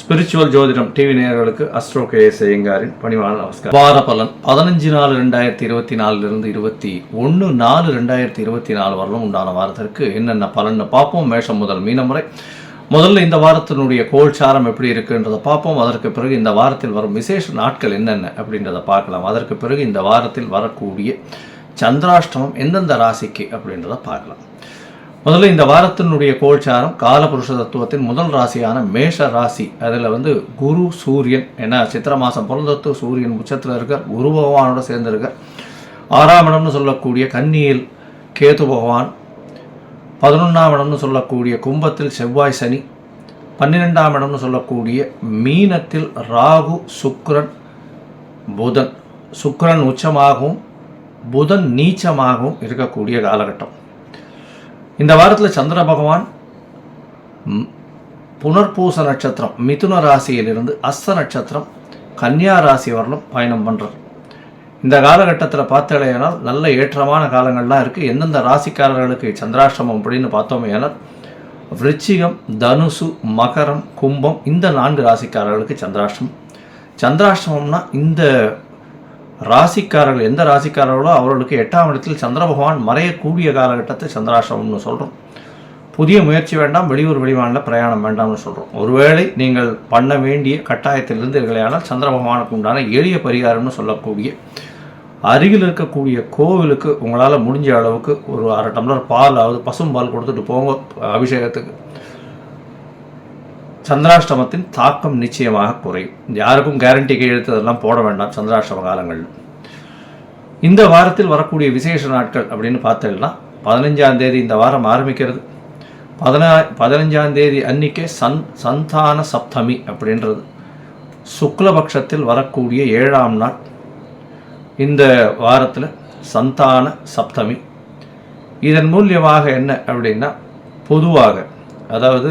Spiritual ஜோதிடம் TV நேயர்களுக்கு astro K S ஐயங்காரின் பணிவான நமஸ்காரம். வார பலன் பதினஞ்சு நாலு ரெண்டாயிரத்தி இருபத்தி நாலுலேருந்து இருபத்தி ஒன்று நாலு ரெண்டாயிரத்தி இருபத்தி நாலு வரலும் உண்டான வாரத்திற்கு என்னென்ன பலன்னு பார்ப்போம். மேஷம் முதல் மீனம் வரை. முதல்ல இந்த வாரத்தினுடைய கோல்சாரம் எப்படி இருக்குன்றதை பார்ப்போம். அதற்கு பிறகு இந்த வாரத்தில் வரும் விசேஷ நாட்கள் என்னென்ன அப்படின்றத பார்க்கலாம். அதற்கு பிறகு இந்த வாரத்தில் வரக்கூடிய சந்திராஷ்டமம் எந்தெந்த ராசிக்கு அப்படின்றத பார்க்கலாம். முதல்ல இந்த வாரத்தினுடைய கோல்சாரம் காலபுருஷ தத்துவத்தின் முதல் ராசியான மேஷ ராசி. அதில் வந்து குரு சூரியன் ஏன்னா சித்திர மாதம் பிறந்தத்து சூரியன் உச்சத்தில் இருக்கார் குரு பகவானோட சேர்ந்திருக்கார் ஆறாம் இடம்னு சொல்லக்கூடிய கன்னியில் கேது பகவான் பதினொன்றாம் இடம்னு சொல்லக்கூடிய கும்பத்தில் செவ்வாய் சனி பன்னிரெண்டாம் இடம்னு சொல்லக்கூடிய மீனத்தில் ராகு சுக்ரன் புதன். சுக்ரன் உச்சமாகவும் புதன் நீச்சமாகவும் இருக்கக்கூடிய காலகட்டம். இந்த வாரத்தில் சந்திர பகவான் புனர்பூச நட்சத்திரம் மிதுன ராசியிலிருந்து அஸ்த நட்சத்திரம் கன்னியா ராசி வரலும் பயணம் பண்ணுறார் இந்த காலகட்டத்தில் பார்த்தடையானால் நல்ல ஏற்றமான காலங்கள்லாம் இருக்குது எந்தெந்த ராசிக்காரர்களுக்கு சந்திராஷ்டமம் அப்படின்னு பார்த்தோமே ஏனால் விருச்சிகம் தனுசு மகரம் கும்பம் இந்த நான்கு ராசிக்காரர்களுக்கு சந்திராஷ்டிரமம் சந்திராஷ்டிரமம்னா இந்த ராசிக்காரர்கள் எந்த ராசிக்காரர்களோ அவர்களுக்கு எட்டாம் இடத்தில் சந்திர பகவான் மறையக்கூடிய காலகட்டத்தை சந்திராசிரமம்னு சொல்கிறோம் புதிய முயற்சி வேண்டாம் வெளியூர் வெளிமாநில பிரயாணம் வேண்டாம்னு சொல்கிறோம் ஒருவேளை நீங்கள் பண்ண வேண்டிய கட்டாயத்தில் இருந்தீர்களேயானால் சந்திர பகவானுக்கு உண்டான எளிய பரிகாரம்னு சொல்லக்கூடிய அருகில் இருக்கக்கூடிய கோவிலுக்கு உங்களால் முடிஞ்ச அளவுக்கு ஒரு அரை டம்ளர் பால் அதாவது பசும்பால் கொடுத்துட்டு போங்க அபிஷேகத்துக்கு. சந்திராஷ்டமத்தின் தாக்கம் நிச்சயமாக குறையும். யாருக்கும் கேரண்டி கையெழுத்து அதெல்லாம் போட வேண்டாம் சந்திராஷ்டம காலங்களில் இந்த வாரத்தில் வரக்கூடிய விசேஷ நாட்கள் அப்படின்னு பார்த்தீங்கன்னா பதினஞ்சாம் தேதி இந்த வாரம் ஆரம்பிக்கிறது. பதினா பதினஞ்சாம் தேதி அன்னைக்கே சன் சந்தான சப்தமி அப்படின்றது. சுக்லபக்ஷத்தில் வரக்கூடிய ஏழாம் நாள். இந்த வாரத்தில் சந்தான சப்தமி. இதன் மூலியமாக என்ன அப்படின்னா பொதுவாக அதாவது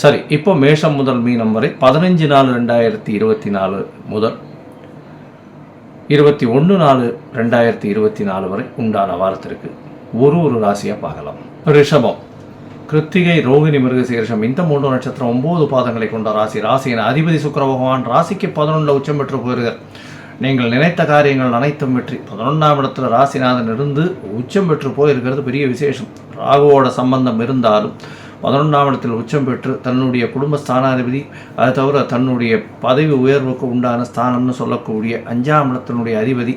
சரி இப்போ மேஷம் முதல் மீனம் வரை பதினஞ்சு நாலு ரெண்டாயிரத்தி இருபத்தி நாலு முதல் இருபத்தி ஒன்று நாலு ரெண்டாயிரத்தி இருபத்தி நாலு வரை உண்டான வாரத்திற்கு ஒரு ஒரு ராசியாக பார்க்கலாம். ரிஷபம். கிருத்திகை ரோகிணி மிருகசீரிஷம் இந்த மூன்று நட்சத்திரம் ஒன்பது பாதங்களை கொண்ட ராசி. ராசியின் அதிபதி சுக்கர பகவான் ராசிக்கு பதினொன்றில் உச்சம் பெற்று போயிருக்கார். நீங்கள் நினைத்த காரியங்கள் அனைத்தும் வெற்றி. பதினொன்றாம் இடத்துல ராசிநாதன் இருந்து உச்சம் பெற்று போயிருக்கிறது. பெரிய விசேஷம். ராகுவோட சம்பந்தம் இருந்தாலும் பதினொன்றாம் இடத்தில் உச்சம் பெற்று தன்னுடைய குடும்ப ஸ்தானாதிபதி அது தவிர தன்னுடைய பதவி உயர்வுக்கு உண்டான ஸ்தானம்னு சொல்லக்கூடிய அஞ்சாம் இடத்தினுடைய அதிபதி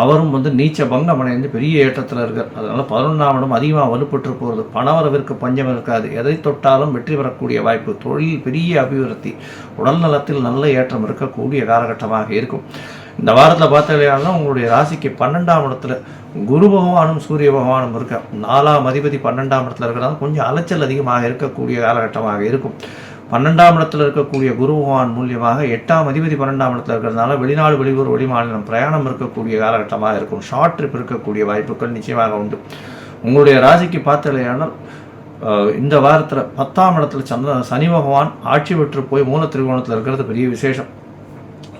அவரும் வந்து நீச்ச பங்கம் அடைந்து பெரிய ஏற்றத்தில் இருக்கார். அதனால் பதினொன்றாம் இடம் அதிகமாக வலுப்பட்டு போகிறது பணவரவிற்கு பஞ்சம் இருக்காது. எதை தொட்டாலும் வெற்றி பெறக்கூடிய வாய்ப்பு தொழில் பெரிய அபிவிருத்தி உடல் நலத்தில் நல்ல ஏற்றம் இருக்கக்கூடிய காலகட்டமாக இருக்கும். இந்த வாரத்தில் பார்த்தீங்கன்னா உங்களுடைய ராசிக்கு பன்னெண்டாம் இடத்துல குரு பகவானும் சூரிய பகவானும் இருக்க நாலாம் அதிபதி பன்னெண்டாம் இடத்துல இருக்கிறதால கொஞ்சம் அலைச்சல் அதிகமாக இருக்கக்கூடிய காலகட்டமாக இருக்கும். பன்னெண்டாம் இடத்தில் இருக்கக்கூடிய குரு பகவான் மூலியமாக எட்டாம் அதிபதி பன்னெண்டாம் இடத்தில் இருக்கிறதுனால வெளிநாடு வெளியூர் வெளிமாநிலம் பிரயாணம் இருக்கக்கூடிய காலகட்டமாக இருக்கும். ஷார்ட் ட்ரிப் இருக்கக்கூடிய வாய்ப்புகள் நிச்சயமாக உண்டு. உங்களுடைய ராசிக்கு பார்த்தலையானால் இந்த வாரத்தில் பத்தாம் இடத்துல சந்திர சனி பகவான் ஆட்சி பெற்று போய் மூல திருகோணத்தில் இருக்கிறது பெரிய விசேஷம்.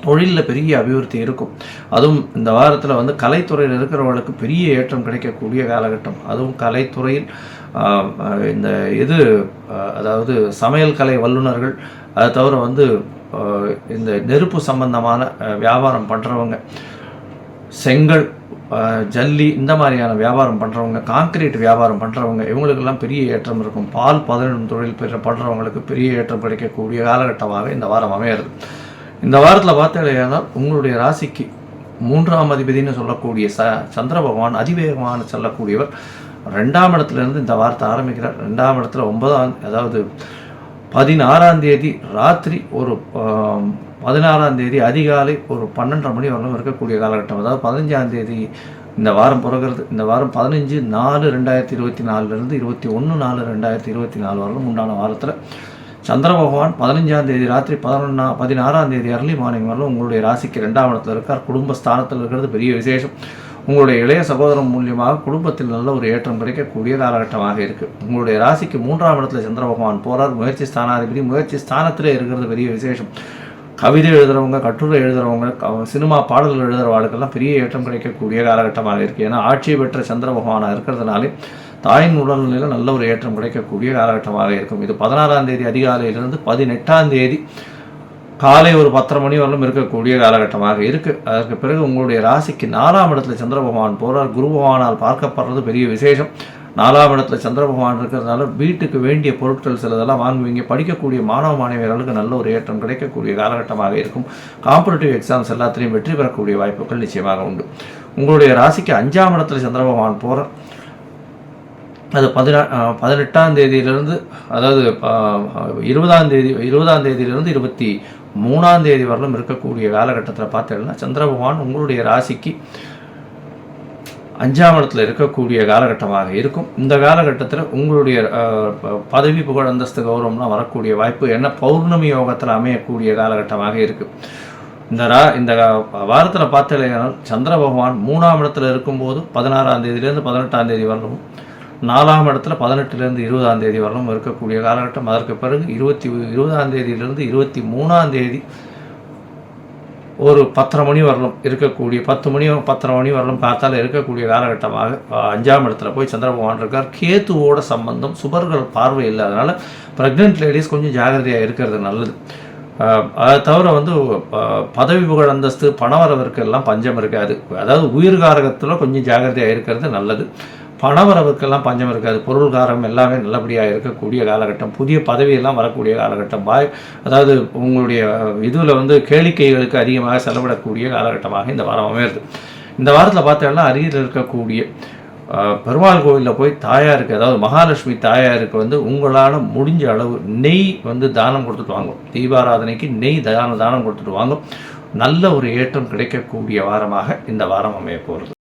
தொழிலில் பெரிய அபிவிருத்தி இருக்கும். அதுவும் இந்த வாரத்தில் வந்து கலைத்துறையில் இருக்கிறவர்களுக்கு பெரிய ஏற்றம் கிடைக்கக்கூடிய காலகட்டம். அதுவும் கலைத்துறையில் இந்த இது அதாவது சமையல் கலை வல்லுநர்கள் அதை தவிர வந்து இந்த நெருப்பு சம்பந்தமான வியாபாரம் பண்ணுறவங்க செங்கல் ஜல்லி இந்த மாதிரியான வியாபாரம் பண்ணுறவங்க காங்கிரீட் வியாபாரம் பண்ணுறவங்க இவங்களுக்கெல்லாம் பெரிய ஏற்றம் இருக்கும். பால் பதனிடும் தொழில் பெற பண்ணுறவங்களுக்கு பெரிய ஏற்றம் கிடைக்கக்கூடிய காலகட்டமாக இந்த வாரம் அமையிறது இந்த வாரத்தில் பார்த்தீங்கன்னா உங்களுடைய ராசிக்கு மூன்றாம் அதிபதினு சொல்லக்கூடிய ச சந்திர பகவான் அதிவேகமான செல்லக்கூடியவர். ரெண்டாம் இடத்துலேருந்து இந்த வாரத்தை ஆரம்பிக்கிறார். ரெண்டாம் இடத்துல ஒன்பதாம் அதாவது பதினாறாம் தேதி ராத்திரி ஒரு பதினாறாம் தேதி அதிகாலை ஒரு பன்னெண்டரை மணி வரலும் இருக்கக்கூடிய காலகட்டம். அதாவது பதினஞ்சாம் தேதி இந்த வாரம் பிறகுறது. இந்த வாரம் பதினஞ்சு நாலு ரெண்டாயிரத்தி இருபத்தி நாலுலேருந்து இருபத்தி ஒன்று நாலு ரெண்டாயிரத்தி இருபத்தி நாலு வரலும் உண்டான வாரத்தில் சந்திர பகவான் பதினஞ்சாம் தேதி ராத்திரி பதினொன்னா பதினாறாம் தேதி அர்லி மார்னிங் வரலும் உங்களுடைய ராசிக்கு ரெண்டாம் இடத்துல இருக்கார். குடும்ப ஸ்தானத்தில் இருக்கிறது பெரிய விசேஷம். உங்களுடைய இளைய சகோதரம் மூலியமாக குடும்பத்தில் நல்ல ஒரு ஏற்றம் கிடைக்கக்கூடிய காலகட்டமாக இருக்குது உங்களுடைய ராசிக்கு மூன்றாம் இடத்துல சந்திர பகவான் போகிறார் முயற்சி ஸ்தானாதிபதி முயற்சி ஸ்தானத்திலே இருக்கிறது பெரிய விசேஷம். கவிதை எழுதுகிறவங்க கட்டுரை எழுதுகிறவங்க சினிமா பாடல்கள் எழுதுகிற பெரிய ஏற்றம் கிடைக்கக்கூடிய காலகட்டமாக இருக்குது ஏன்னா ஆட்சியை பெற்ற சந்திர பகவானாக இருக்கிறதுனாலே தாயின் உடல்நிலையில் நல்ல ஒரு ஏற்றம் கிடைக்கக்கூடிய காலகட்டமாக இருக்கும். இது பதினாறாம் தேதி அதிகாலையிலிருந்து பதினெட்டாம் தேதி காலை ஒரு பத்தரை மணி வரலும் இருக்கக்கூடிய காலகட்டமாக இருக்குது அதற்கு பிறகு உங்களுடைய ராசிக்கு நாலாம் இடத்துல சந்திர பகவான் போகிறார் குரு பகவானால் பார்க்கப்படுறது பெரிய விசேஷம். நாலாம் இடத்துல சந்திர பகவான் இருக்கிறதுனால வீட்டுக்கு வேண்டிய பொருட்கள் சிலதெல்லாம் வாங்குவீங்க. படிக்கக்கூடிய மாணவ மாணவியர்களுக்கு நல்ல ஒரு ஏற்றம் கிடைக்கக்கூடிய காலகட்டமாக இருக்கும். காம்படிட்டிவ் எக்ஸாம்ஸ் எல்லாத்திலையும் வெற்றி பெறக்கூடிய வாய்ப்புகள் நிச்சயமாக உண்டு. உங்களுடைய ராசிக்கு அஞ்சாம் இடத்துல சந்திர பகவான் போகிறார் அது பதினா பதினெட்டாம் தேதியிலிருந்து அதாவது இருபதாம் தேதி இருபதாம் தேதியிலிருந்து இருபத்தி மூணாம் தேதி வரலும் இருக்கக்கூடிய காலகட்டத்தில் பார்த்தீங்கன்னா சந்திர பகவான் உங்களுடைய ராசிக்கு அஞ்சாம் இடத்துல இருக்கக்கூடிய காலகட்டமாக இருக்கும். இந்த காலகட்டத்தில் உங்களுடைய பதவி புகழ் அந்தஸ்து கௌரவம்லாம் வரக்கூடிய வாய்ப்பு என்ன பௌர்ணமி யோகத்தில் அமையக்கூடிய காலகட்டமாக இருக்குது இந்த ரா இந்த வாரத்தில் பார்த்தீங்கன்னா சந்திர பகவான் மூணாம் இடத்துல இருக்கும்போது பதினாறாம் தேதியிலேருந்து பதினெட்டாம் தேதி வரணும் நாலாம் இடத்துல பதினெட்டுலேருந்து இருபதாம் தேதி வரலும் இருக்கக்கூடிய காலகட்டம். அதற்கு பிறகு இருபத்தி இருபதாம் தேதியிலிருந்து இருபத்தி மூணாம் தேதி ஒரு பத்தரை மணி வரலும் இருக்கக்கூடிய பத்து மணி பத்தரை மணி வரலும் பார்த்தாலும் இருக்கக்கூடிய காலகட்டமாக அஞ்சாம் இடத்துல போய் சந்திர பகவான் இருக்கார். கேத்துவோட சம்பந்தம் சுபர்கள் பார்வை இல்லாதனால ப்ரெக்னென்ட் லேடிஸ் கொஞ்சம் ஜாகிரதையாக இருக்கிறது நல்லது. அதை தவிர வந்து பதவி புகழ் அந்தஸ்து பணவரவிற்கு எல்லாம் பஞ்சம் இருக்காது. அதாவது உயிர்காரகத்தில் கொஞ்சம் ஜாகிரதையாக இருக்கிறது நல்லது. பணவரவுக்கெல்லாம் பஞ்சம் இருக்காது. பொருள்காரம் எல்லாமே நல்லபடியாக இருக்கக்கூடிய காலகட்டம். புதிய பதவியெல்லாம் வரக்கூடிய காலகட்டம். வாய் அதாவது உங்களுடைய இதில் வந்து கேளிக்கைகளுக்கு அதிகமாக செலவிடக்கூடிய காலகட்டமாக இந்த வாரம் அமையிறது. இந்த வாரத்தில் பார்த்தோம்னா அருகில் இருக்கக்கூடிய பெருமாள் கோவிலில் போய் தாயாருக்கு அதாவது மகாலட்சுமி தாயாருக்கு வந்து உங்களால் முடிஞ்ச அளவு நெய் வந்து தானம் கொடுத்துட்டு வாங்கும். தீபாராதனைக்கு நெய் தானம் தானம் கொடுத்துட்டு வாங்கும். நல்ல ஒரு ஏற்றம் கிடைக்கக்கூடிய வாரமாக இந்த வாரம் அமைய போகிறது